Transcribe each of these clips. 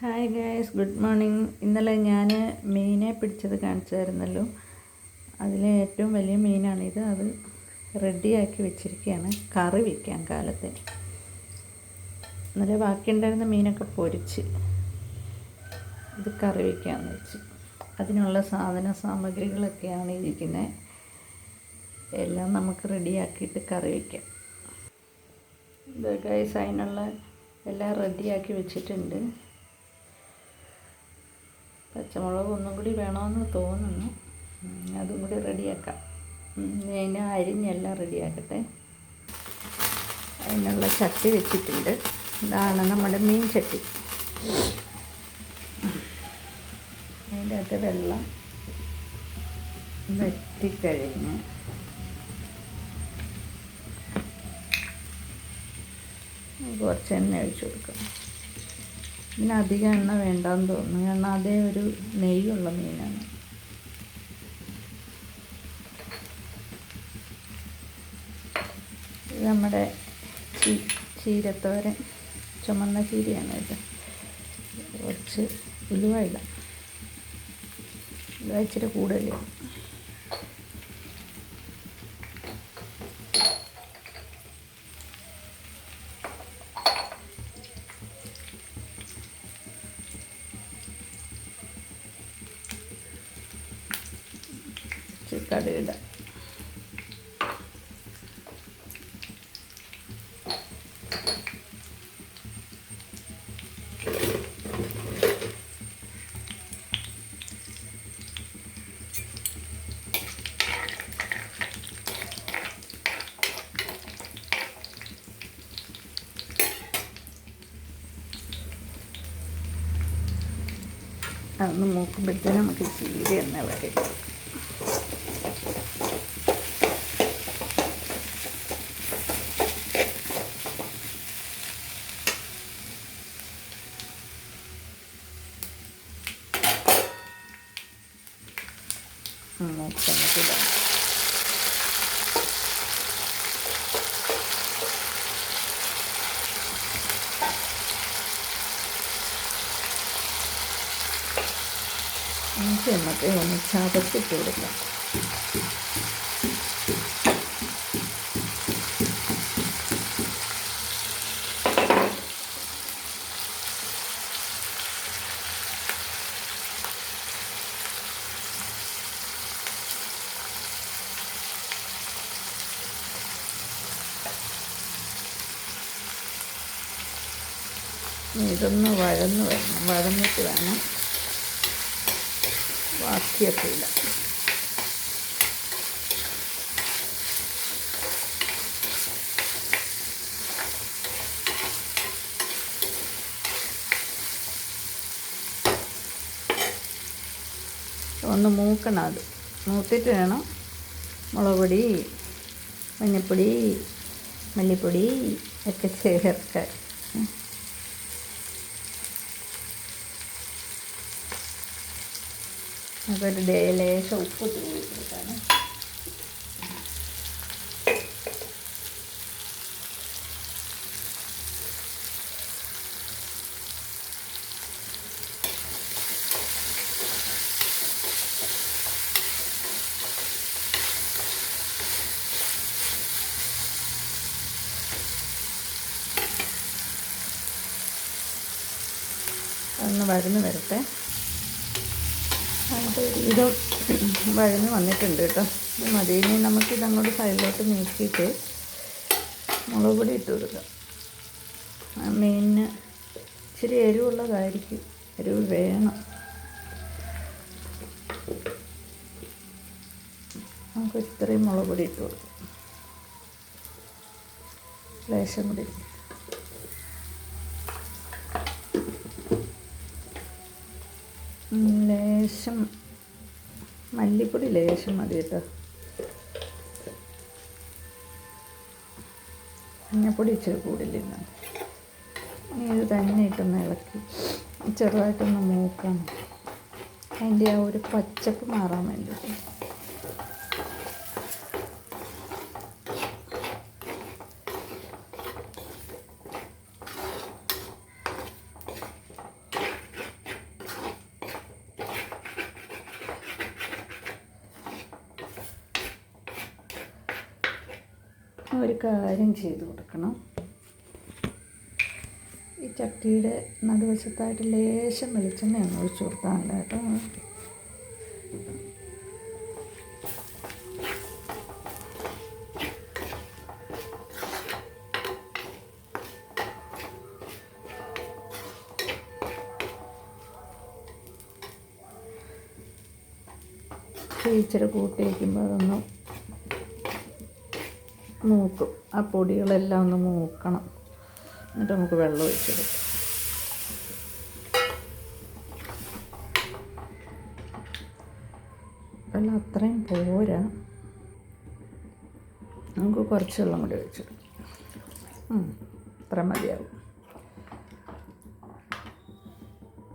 Hi guys good morning ഇന്നലെ ഞാൻ മീനെ പിടിച്ചത് കാണിച്ചായിരുന്നല്ലോ. അതിലെ ഏറ്റവും വലിയ മീനാണിത്. അത് റെഡിയാക്കി വെച്ചിരിക്കുകയാണ്. കറി വയ്ക്കാൻ കാലത്തെ. ഇന്നലെ ബാക്കിയുണ്ടായിരുന്ന മീനൊക്കെ പൊരിച്ച് ഇത് കറി വയ്ക്കാമെന്ന് വെച്ച്. അതിനുള്ള സാധന സാമഗ്രികളൊക്കെയാണ് ഇരിക്കുന്നത് എല്ലാം നമുക്ക് റെഡിയാക്കിയിട്ട് കറി വയ്ക്കാം ഇത് ഗൈസ് അതിനുള്ള എല്ലാം റെഡിയാക്കി വെച്ചിട്ടുണ്ട്. പച്ചമുളക് ഒന്നും കൂടി വേണമെന്ന് തോന്നുന്നു. അതും കൂടി റെഡിയാക്കാം. അതിനെ അരിഞ്ഞെല്ലാം റെഡിയാക്കട്ടെ. അതിനുള്ള ചട്ടി വെച്ചിട്ടുണ്ട്. ഇതാണ് നമ്മുടെ മീൻ ചട്ടി. അതിന്റെ അകത്ത് വെള്ളം വറ്റിക്കഴിഞ്ഞ് കുറച്ച് എണ്ണ ഒഴിച്ചു കൊടുക്കാം. ഇതിന് അധികം എണ്ണ വേണ്ടാന്ന് തോന്നുന്നു. കാരണം അതേ ഒരു നെയ്യുള്ള മീനാണ്. നമ്മുടെ ചീ ചീരത്തോരൻ ചുമന്ന ചീരയാണ് ഇത്. കുറച്ച് ഉലുവ ഇടാം. ഉലുവ ഇച്ചിരി കൂടുതൽ ഇച്ചിരി കടുക് ഇടാം അതൊന്ന് മൂക്കുമ്പോഴത്തേനും നമുക്ക് ചീര എണ്ണ വരും മൂക്കമ്മക്കിടാം ഇഞ്ചി നമുക്ക് ഒന്ന് ചതച്ചിട്ട് കൊടുക്കാം ഇതൊന്ന് വഴന്ന് വരണം. വഴന്നിട്ട് വേണം ബാക്കിയൊക്കെ ഇടാം ഒന്ന് മൂക്കണം അത്. മൂത്തിട്ട് വേണം മുളക് പൊടി മഞ്ഞൾപ്പൊടി മല്ലിപ്പൊടി ഒക്കെ ചേർക്കാൻ. ഡേ ലേശം ഉപ്പ് തൂവി ഒന്ന് വരുന്ന് വരട്ടെ. ഇത് വഴന്ന് വന്നിട്ടുണ്ട് കേട്ടോ. ഇത് മതി. ഇനി നമുക്കിത് അങ്ങോട്ട് സൈഡിലോട്ട് നീക്കിയിട്ട് മുളക് പൊടി ഇട്ട് കൊടുക്കാം. മീനിന് ഇച്ചിരി എരിവുള്ളതായിരിക്കും. എരിവ് വേണം. നമുക്ക് ഇത്രയും മുളക് പൊടി ഇട്ട് കൊടുക്കാം. ലേശം കൂടി. ലേശം മല്ലിപ്പൊടി ലേശം മതി കേട്ടോ. മഞ്ഞപ്പൊടി ഇച്ചിരി കൂടില്ല ഇത് തന്നെ ഇട്ടൊന്ന് ഇളക്കി. ചെറുതായിട്ടൊന്ന് മൂക്കണം. അതിന്റെ ആ ഒരു പച്ചപ്പ് മാറാൻ വേണ്ടിയിട്ട്. ഒരു കാര്യം ചെയ്തു കൊടുക്കണം. ഈ ചട്ടിയുടെ നടുവശത്തായിട്ട് ലേശം വെളിച്ചെണ്ണ ഒന്ന് ഒഴിച്ചു കൊടുത്താൽ കേട്ടോ. ഇച്ചിരി കൂട്ടി വയ്ക്കുമ്പോൾ അതൊന്ന് മൂക്കും. ആ പൊടികളെല്ലാം ഒന്ന് മൂക്കണം. എന്നിട്ട് നമുക്ക് വെള്ളം ഒഴിച്ചെടുക്കാം. വെള്ളം അത്രയും പോരാ. നമുക്ക് കുറച്ച് വെള്ളം കൂടി ഒഴിച്ചെടുക്കാം. അത്ര മതിയാവും.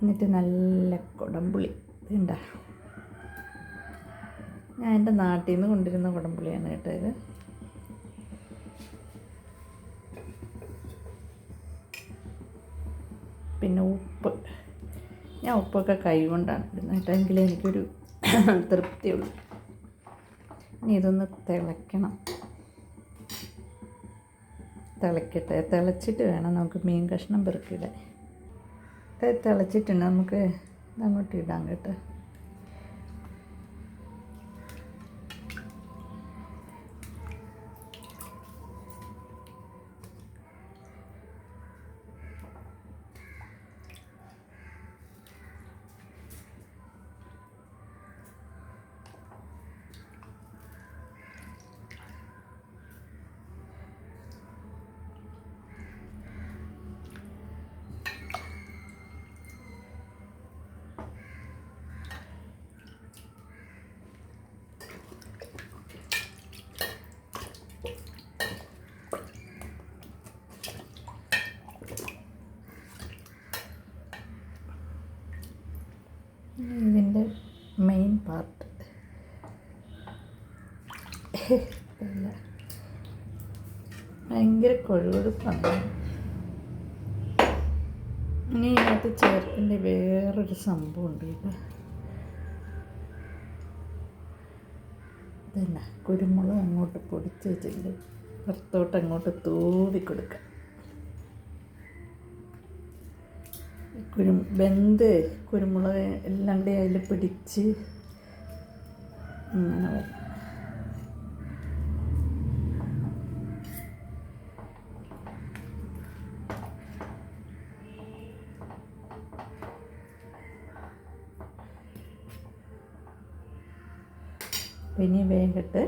എന്നിട്ട് നല്ല കുടംപുളി. ഇതുണ്ടാ ഞാൻ എന്റെ നാട്ടിൽ നിന്ന് കൊണ്ടിരുന്ന കുടംപുളിയാണ് കേട്ടോ ഇത്. പിന്നെ ഉപ്പ്. ഞാൻ ഉപ്പൊക്കെ കൈ കൊണ്ടാണ് എനിക്കൊരു തൃപ്തിയുള്ളൂ. ഇനി ഇതൊന്ന് തിളയ്ക്കണം. തിളയ്ക്കട്ടെ. തിളച്ചിട്ട് വേണം നമുക്ക് മീൻ കഷ്ണം പെറുക്കിയിടാൻ. തിളച്ചിട്ടുണ്ട്. നമുക്ക് അങ്ങോട്ട് ഇടാം കേട്ടോ. ഭയങ്കര കൊഴുകൊഴുപ്പാണ് ഇനി ഇതിനകത്ത് ചേർക്കേണ്ട വേറൊരു സംഭവം ഉണ്ട് കേട്ടോ ഇതന്നെ? കുരുമുളക് അങ്ങോട്ട് പൊടിച്ച് വെച്ചിട്ടുണ്ട്. പുറത്തോട്ട് അങ്ങോട്ട് തൂവി കൊടുക്കുക കുരു വെന്ത് കുരുമുളക് എല്ലാം കൂടി അതിൽ പിടിച്ച് അങ്ങനെ വരും പിന്നെ വേഗട്ട്